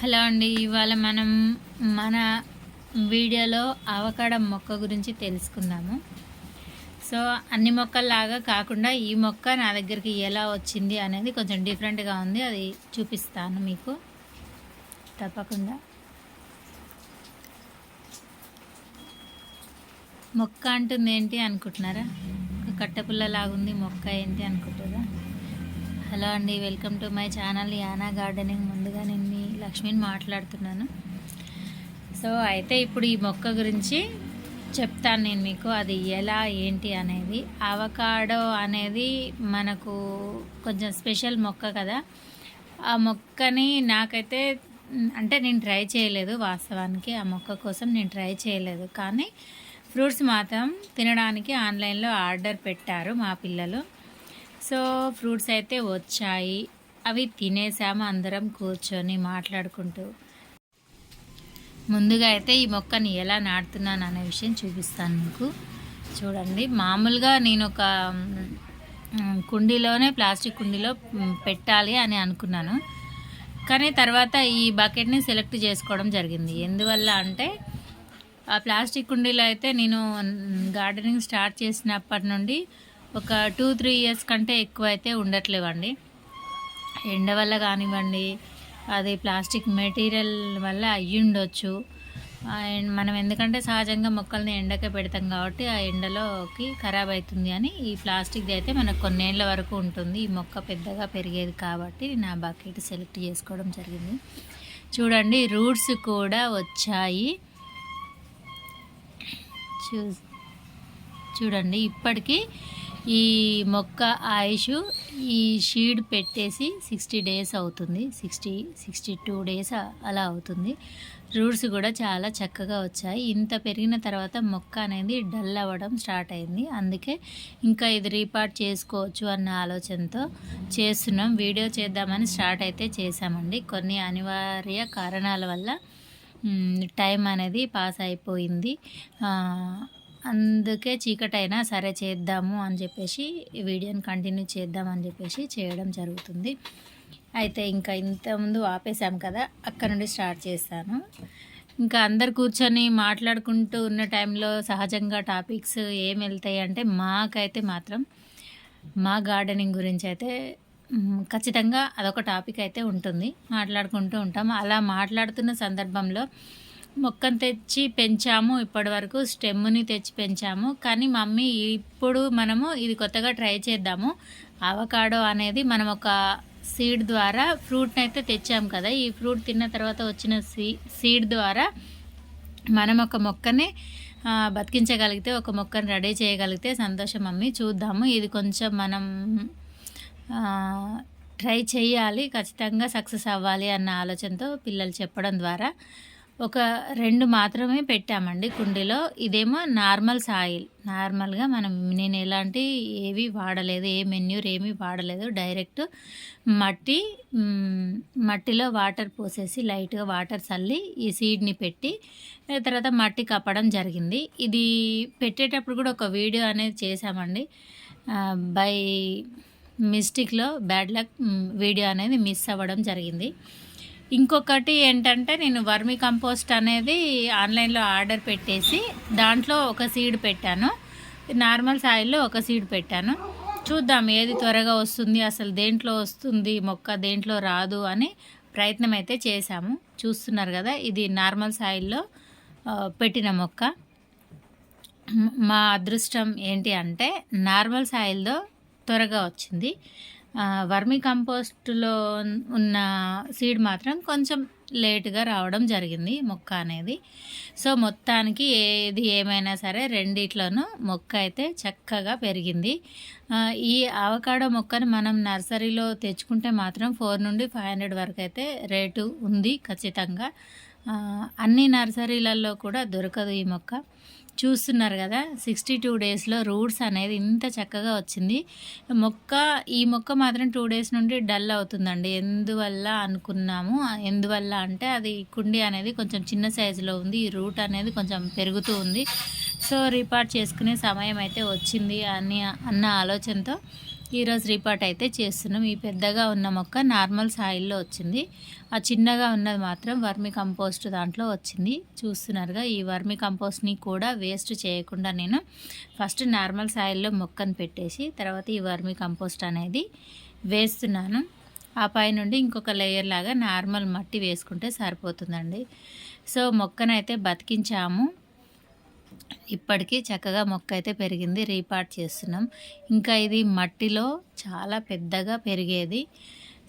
Hello అండి ఇవాళ మనం మన వీడియోలో అవకాడ మొక్క గురించి తెలుసుకుందాము. సో అన్ని మొక్కల్లాగా కాకుండా ఈ మొక్క నా దగ్గరికి ఎలా వచ్చింది అనేది కొంచెం డిఫరెంట్గా ఉంది అది చూపిస్తాను మీకు. తప్పకుండా. మొక్క అంటుంది ఏంటి అనుకుంటున్నారా? ఒక కట్టెపుల్ల మొక్క ఏంటి అనుకుంటారా హలో అండి welcome to my channel Yana gardening. ముందుగా నేను లక్ష్మిని మాట్లాడుతున్నాను. సో అయితే ఇప్పుడు ఈ మొక్క గురించి చెప్తాను నేను మీకు. అది ఎలా ఏంటి అనేది. అవకాడో అనేది మనకు కొంచెం స్పెషల్ మొక్క కదా. ఆ మొక్కని నాకైతే అంటే నేను ట్రై చేయలేదు వాస్తవానికి. ఆ మొక్క కోసం నేను ట్రై చేయలేదు. కానీ ఫ్రూట్స్ మాత్రం తినడానికి ఆన్లైన్లో ఆర్డర్ పెట్టారు మా పిల్లలు. సో ఫ్రూట్స్ అయితే వచ్చాయి. అవి తినేసాము అందరం కూర్చొని మాట్లాడుకుంటూ. ముందుగా అయితే ఈ మొక్కని ఎలా నాటుతున్నాను అనే విషయం చూపిస్తాను మీకు. చూడండి మామూలుగా నేను ఒక కుండీలోనే ప్లాస్టిక్ కుండీలో పెట్టాలి అని అనుకున్నాను. కానీ తర్వాత ఈ బకెట్ని సెలెక్ట్ చేసుకోవడం జరిగింది. ఎందువల్ల అంటే ఆ ప్లాస్టిక్ కుండీలో అయితే నేను గార్డెనింగ్ స్టార్ట్ చేసినప్పటి నుండి ఒక టూ త్రీ ఇయర్స్ కంటే ఎక్కువ అయితే ఉండట్లేవండి. ఎండ వల్ల కానివ్వండి అది ప్లాస్టిక్ మెటీరియల్ వల్ల అయ్యి ఉండొచ్చు అండ్ మనం ఎందుకంటే సహజంగా మొక్కల్ని ఎండకే పెడతాం కాబట్టి ఆ ఎండలోకి ఖరాబ్ అవుతుంది అని ఈ ప్లాస్టిక్ది అయితే మనకు కొన్నేళ్ళ వరకు ఉంటుంది. ఈ మొక్క పెద్దగా పెరిగేది కాబట్టి నా బకెట్ సెలెక్ట్ చేసుకోవడం జరిగింది. చూడండి రూట్స్ కూడా వచ్చాయి. చూ చూడండి ఇప్పటికీ ఈ మొక్క ఆయుష్ ఈ షీడ్ పెట్టేసి సిక్స్టీ డేస్ అవుతుంది. సిక్స్టీ సిక్స్టీ టూ డేస్ అలా అవుతుంది. రూట్స్ కూడా చాలా చక్కగా వచ్చాయి. ఇంత పెరిగిన తర్వాత మొక్క అనేది డల్ అవ్వడం స్టార్ట్ అయింది. అందుకే ఇంకా ఇది రీపార్ట్ చేసుకోవచ్చు అన్న ఆలోచనతో చేస్తున్నాం. వీడియో చేద్దామని స్టార్ట్ అయితే చేసామండి కొన్ని అనివార్య కారణాల వల్ల టైం అనేది పాస్ అయిపోయింది. అందుకే చీకటైనా సరే చేద్దాము అని చెప్పేసి వీడియోని కంటిన్యూ చేద్దాం అని చెప్పేసి చేయడం జరుగుతుంది. అయితే ఇంకా ఇంతకుముందు ఆపేసాం కదా అక్కడ నుండి స్టార్ట్ చేస్తాను. ఇంకా అందరు కూర్చొని మాట్లాడుకుంటూ ఉన్న టైంలో సహజంగా టాపిక్స్ ఏం వెళ్తాయి అంటే మాకైతే మాత్రం మా గార్డెనింగ్ గురించి అయితే ఖచ్చితంగా అదొక టాపిక్ అయితే ఉంటుంది. మాట్లాడుకుంటూ ఉంటాము. అలా మాట్లాడుతున్న సందర్భంలో మొక్కను తెచ్చి పెంచాము ఇప్పటి వరకు స్టెమ్ని తెచ్చి పెంచాము. కానీ మమ్మీ ఇప్పుడు మనము ఇది కొత్తగా ట్రై చేద్దాము. అవకాడో అనేది మనం ఒక సీడ్ ద్వారా ఫ్రూట్ని అయితే తెచ్చాము కదా. ఈ ఫ్రూట్ తిన్న తర్వాత వచ్చిన సీ సీడ్ ద్వారా మనం ఒక మొక్కని బతికించగలిగితే ఒక మొక్కని రెడీ చేయగలిగితే సంతోషం మమ్మీ. చూద్దాము. ఇది కొంచెం మనం ట్రై చేయాలి. ఖచ్చితంగా సక్సెస్ అవ్వాలి అన్న ఆలోచనతో పిల్లలు చెప్పడం ద్వారా. ఒక రెండు మాత్రమే పెట్టామండి కుండీలో. ఇదేమో నార్మల్ సాయిల్. నార్మల్గా మనం నేను ఎలాంటి ఏవి వాడలేదు ఏ మెన్యూర్ ఏమీ వాడలేదు. డైరెక్ట్ మట్టి మట్టిలో వాటర్ పోసేసి లైట్గా వాటర్ చల్లి ఈ సీడ్ని పెట్టి తర్వాత మట్టి కప్పడం జరిగింది. ఇది పెట్టేటప్పుడు కూడా ఒక వీడియో అనేది చేశామండి. బై మిస్టేక్లో బ్యాడ్ లక్ వీడియో అనేది మిస్ అవ్వడం జరిగింది. ఇంకొకటి ఏంటంటే నేను వర్మి కంపోస్ట్ అనేది ఆన్లైన్లో ఆర్డర్ పెట్టేసి దాంట్లో ఒక సీడ్ పెట్టాను. నార్మల్ సాయిల్లో ఒక సీడ్ పెట్టాను. చూద్దాం ఏది త్వరగా వస్తుంది అసలు దేంట్లో వస్తుంది మొక్క దేంట్లో రాదు అని ప్రయత్నం అయితే చేశాము. చూస్తున్నారు కదా ఇది నార్మల్ సాయిల్లో పెట్టిన మొక్క. మా అదృష్టం ఏంటి అంటే నార్మల్ సాయిల్తో త్వరగా వచ్చింది. వర్మి కంపోస్ట్లో ఉన్న సీడ్ మాత్రం కొంచెం లేటుగా రావడం జరిగింది మొక్క అనేది. సో మొత్తానికి ఏది ఏమైనా సరే రెండిట్లోనూ మొక్క అయితే చక్కగా పెరిగింది. ఈ అవకాడో మొక్కను మనం నర్సరీలో తెచ్చుకుంటే మాత్రం ఫోర్ నుండి ఫైవ్ హండ్రెడ్ వరకు అయితే రేటు ఉంది ఖచ్చితంగా. అన్ని నర్సరీలలో కూడా దొరకదు ఈ మొక్క. చూస్తున్నారు కదా సిక్స్టీ టూ డేస్లో రూట్స్ అనేది ఇంత చక్కగా వచ్చింది. మొక్క ఈ మొక్క మాత్రం టూ డేస్ నుండి డల్ అవుతుందండి. ఎందువల్ల అనుకున్నాము? ఎందువల్ల అంటే అది కుండి అనేది కొంచెం చిన్న సైజులో ఉంది. ఈ రూట్ అనేది కొంచెం పెరుగుతూ ఉంది. సో రిపార్ట్ చేసుకునే సమయం అయితే వచ్చింది అని అన్న ఆలోచనతో ఈరోజు రిపోర్ట్ అయితే చేస్తున్నాం. ఈ పెద్దగా ఉన్న మొక్క నార్మల్ సాయిల్లో వచ్చింది. ఆ చిన్నగా ఉన్నది మాత్రం వర్మి కంపోస్ట్ దాంట్లో వచ్చింది. చూస్తున్నారుగా ఈ వర్మి కంపోస్ట్ని కూడా వేస్ట్ చేయకుండా నేను ఫస్ట్ నార్మల్ సాయిల్లో మొక్కను పెట్టేసి తర్వాత ఈ వర్మి కంపోస్ట్ అనేది వేస్తున్నాను. ఆ పైనుండి ఇంకొక లేయర్ లాగా నార్మల్ మట్టి వేసుకుంటే సరిపోతుందండి. సో మొక్కనైతే బతికించాము. ఇప్పటికీ చక్కగా మొక్క అయితే పెరిగింది రీపార్ట్ చేస్తున్నాం. ఇంకా ఇది మట్టిలో చాలా పెద్దగా పెరిగేది.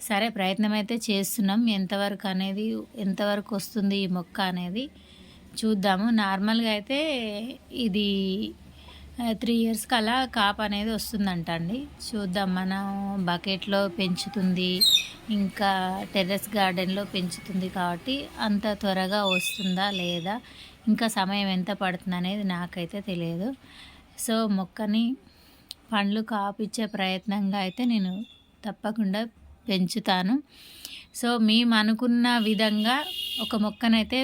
సరే ప్రయత్నం అయితే చేస్తున్నాం. ఎంతవరకు అనేది ఎంతవరకు వస్తుంది ఈ మొక్క అనేది చూద్దాము. నార్మల్గా అయితే ఇది త్రీ ఇయర్స్కి అలా కాప్ అనేది వస్తుందంట అండి. చూద్దాం మనం బకెట్లో పెంచుతుంది ఇంకా టెర్రస్ గార్డెన్లో పెంచుతుంది కాబట్టి అంత త్వరగా వస్తుందా లేదా ఇంకా సమయం ఎంత పడుతుంది అనేది నాకైతే తెలియదు. సో మొక్కని పండ్లు కాపిచ్చే ప్రయత్నంగా అయితే నేను తప్పకుండా పెంచుతాను. సో మేము అనుకున్న విధంగా ఒక మొక్కనైతే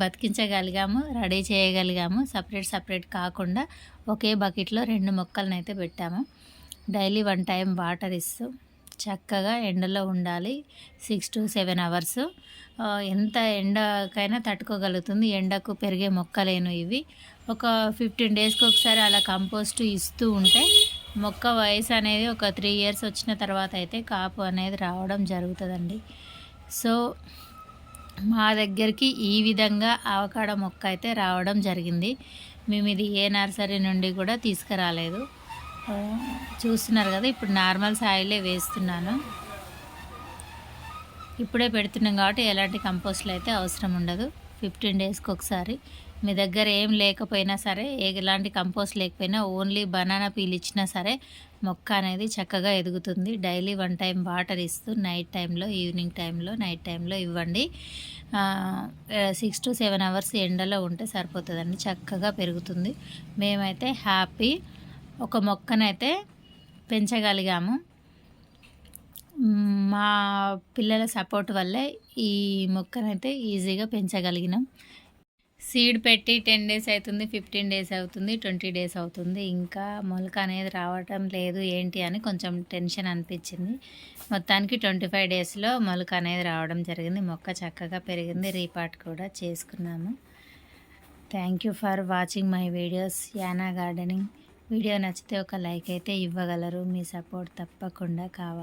బతికించగలిగాము రెడీ చేయగలిగాము. సపరేట్ సపరేట్ కాకుండా ఒకే బకెట్లో రెండు మొక్కలను అయితే పెట్టాము. డైలీ వన్ టైం వాటర్ ఇస్తూ చక్కగా ఎండలో ఉండాలి. Six to seven hours. ఎంత ఎండకైనా తట్టుకోగలుగుతుంది. ఎండకు పెరిగే మొక్కలేను ఇవి. ఒక ఫిఫ్టీన్ డేస్కి ఒకసారి అలా కంపోస్ట్ ఇస్తూ ఉంటే మొక్క వయసు అనేది ఒక త్రీ ఇయర్స్ వచ్చిన తర్వాత అయితే కాపు అనేది రావడం జరుగుతుందండి. సో మా దగ్గరికి ఈ విధంగా అవకాడో మొక్క అయితే రావడం జరిగింది. మేము ఇది ఏ నర్సరీ నుండి కూడా తీసుకురాలేదు. చూస్తున్నారు కదా ఇప్పుడు నార్మల్ సాయిలే వేస్తున్నాను. ఇప్పుడే పెడుతున్నాం కాబట్టి ఎలాంటి కంపోస్ట్లు అయితే అవసరం ఉండదు. ఫిఫ్టీన్ డేస్కి ఒకసారి మీ దగ్గర ఏం లేకపోయినా సరే ఎలాంటి కంపోస్ట్ లేకపోయినా ఓన్లీ బనానా పీల్ ఇచ్చినా సరే మొక్క అనేది చక్కగా ఎదుగుతుంది. డైలీ వన్ టైం వాటర్ ఇస్తూ నైట్ టైంలో ఈవినింగ్ టైంలో నైట్ టైంలో ఇవ్వండి. సిక్స్ టు సెవెన్ అవర్స్ ఎండలో ఉంటే సరిపోతుందండి. చక్కగా పెరుగుతుంది. మేమైతే హ్యాపీ ఒక మొక్కనైతే పెంచగలిగాము. మా పిల్లల సపోర్ట్ వల్లే ఈ మొక్కనైతే ఈజీగా పెంచగలిగినాం. సీడ్ పెట్టి టెన్ డేస్ అవుతుంది ఫిఫ్టీన్ డేస్ అవుతుంది ట్వంటీ డేస్ అవుతుంది. ఇంకా మొలక అనేది రావటం లేదు ఏంటి అని కొంచెం టెన్షన్ అనిపించింది. మొత్తానికి ట్వంటీ ఫైవ్ డేస్లో మొలక అనేది రావడం జరిగింది. మొక్క చక్కగా పెరిగింది. రీపార్ట్ కూడా చేసుకున్నాము. Thank you for watching my videos Yana gardening video నచ్చితే ఒక లైక్ అయితే ఇవ్వగలరు. మీ సపోర్ట్ తప్పకుండా కావాలి.